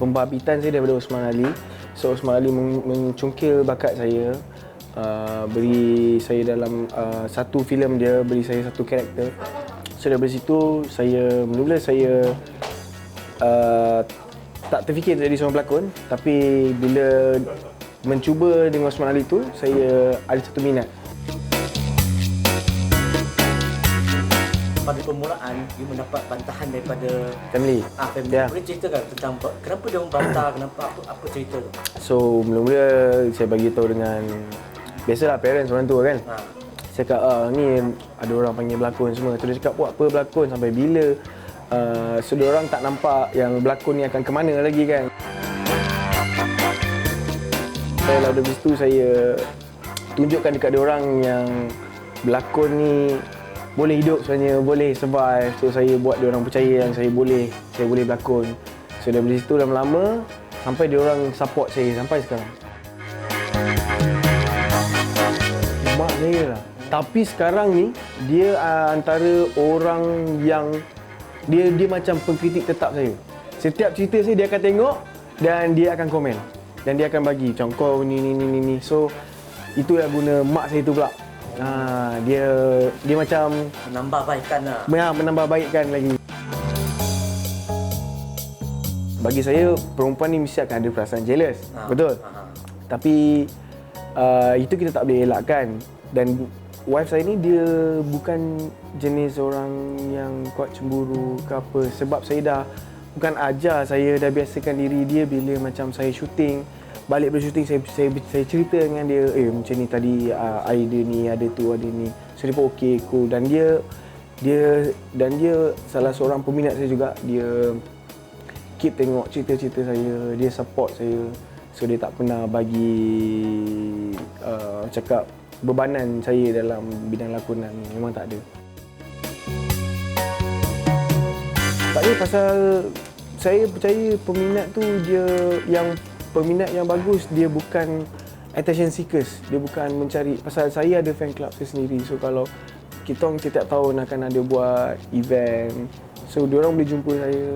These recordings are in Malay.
pembabit-pembabbitan saya daripada Osman Ali. So Osman Ali men- mencungkil bakat saya. Uh, beri saya dalam uh, satu filem dia beri saya satu karakter. So daripada situ saya mula saya uh, tak terfikir jadi seorang pelakon tapi bila mencuba dengan Osman Ali tu saya ada satu minat. Pada permulaan, you mendapat bantahan daripada Family. ah, family. Ya. Boleh ceritakan tentang kenapa dia orang bantah, kenapa apa, apa cerita tu? So mula-mula saya bagi tahu dengan biasalah parents orang tua kan. Ha. Saya cakap ah, ni ada orang panggil berlakon semua. Tu dia cakap buat apa berlakon sampai bila? Uh, so dia orang tak nampak yang berlakon ni akan ke mana lagi kan. Saya lalu dari situ saya tunjukkan dekat dia orang yang berlakon ni boleh hidup sebenarnya, boleh survive. So saya buat dia orang percaya yang saya boleh, saya boleh berlakon. So dari situ lama-lama sampai dia orang support saya sampai sekarang. Mak saya lah. Tapi sekarang ni dia uh, antara orang yang dia dia macam pengkritik tetap saya. Setiap cerita saya dia akan tengok dan dia akan komen. Dan dia akan bagi macam kau ni ni ni ni. So itu yang guna mak saya tu pula. Ha, dia dia macam Menambah baikkan lah. ya, menambah baikkan lagi. Bagi saya perempuan ni mesti akan ada perasaan jealous. Ha, Betul. ha, ha. Tapi uh, itu kita tak boleh elakkan dan wife saya ni dia bukan jenis orang yang kuat cemburu ke apa sebab saya dah bukan ajar saya dah biasakan diri dia bila macam saya syuting balik dari syuting saya, saya saya cerita dengan dia eh macam ni tadi uh, idea ni ada tu ada ni so dia pun okey cool dan dia dia dan dia salah seorang peminat saya juga dia keep tengok cerita-cerita saya, dia support saya. So dia tak pernah bagi uh, cakap bebanan saya dalam bidang lakonan. Memang tak ada. Tak ada pasal saya percaya peminat tu dia yang peminat yang bagus dia bukan attention seekers. Dia bukan mencari pasal saya ada fan club saya sendiri. So kalau kita orang setiap tahun akan ada buat event. So dia orang boleh jumpa saya.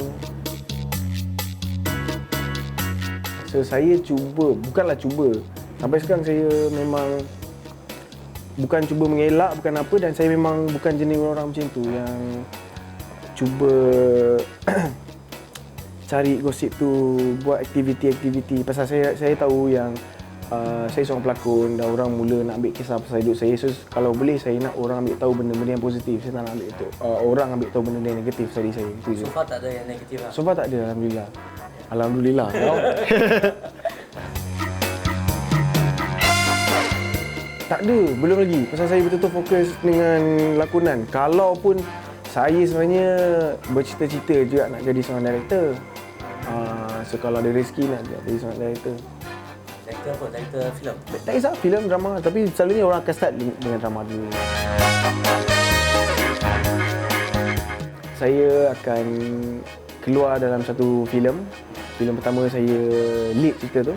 So saya cuba, bukanlah cuba. Sampai sekarang saya memang bukan cuba mengelak, bukan apa dan saya memang bukan jenis orang macam tu yang cuba cari gosip tu, buat aktiviti-aktiviti. Pasal saya saya tahu yang uh, saya seorang pelakon dan orang mula nak ambil kisah pasal hidup saya. So kalau boleh saya nak orang ambil tahu benda-benda yang positif. Saya tak nak ambil itu. Uh, orang ambil tahu benda yang negatif dari saya. Itu. So far tak ada yang negatif lah. So far tak ada Alhamdulillah Alhamdulillah Tak ada Belum lagi Pasal saya betul-betul fokus Dengan lakonan Kalau pun Saya sebenarnya Bercita-cita juga Nak jadi seorang director. Uh, So kalau ada rezeki Nak jadi seorang director. Director apa? Director filem. Tak kisah filem drama. Tapi selalunya orang akan start Dengan drama dulu. Saya akan Keluar dalam satu filem. Filem pertama saya lead cerita tu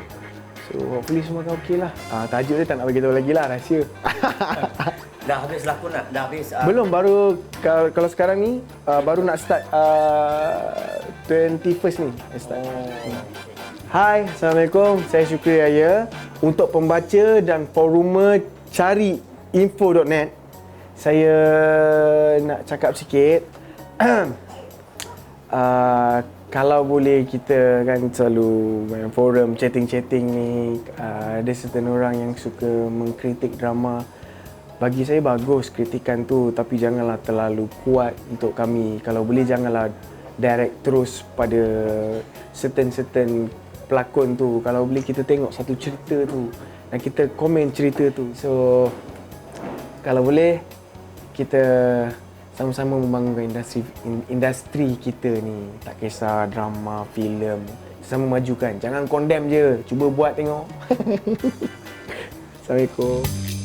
So hopefully semua akan okey lah uh, Tajuk dia tak nak bagi tahu lagi lah rahsia Dah habis lakon nak? Dah habis? ah, Belum baru kalau, kalau sekarang ni uh, Baru nak start uh, 21st ni start. Hai Assalamualaikum Saya Syukri Raya Untuk pembaca dan forumer cari info.net Saya nak cakap sikit uh, kalau boleh kita kan selalu main forum chatting-chatting ni uh, ada certain orang yang suka mengkritik drama. Bagi saya bagus kritikan tu tapi janganlah terlalu kuat untuk kami. Kalau boleh janganlah direct terus pada certain-certain pelakon tu. Kalau boleh kita tengok satu cerita tu dan kita komen cerita tu. So kalau boleh kita sama-sama membangunkan industri industri kita ni. Tak kisah drama filem. Sama majukan. Jangan condemn je. Cuba buat tengok. Assalamualaikum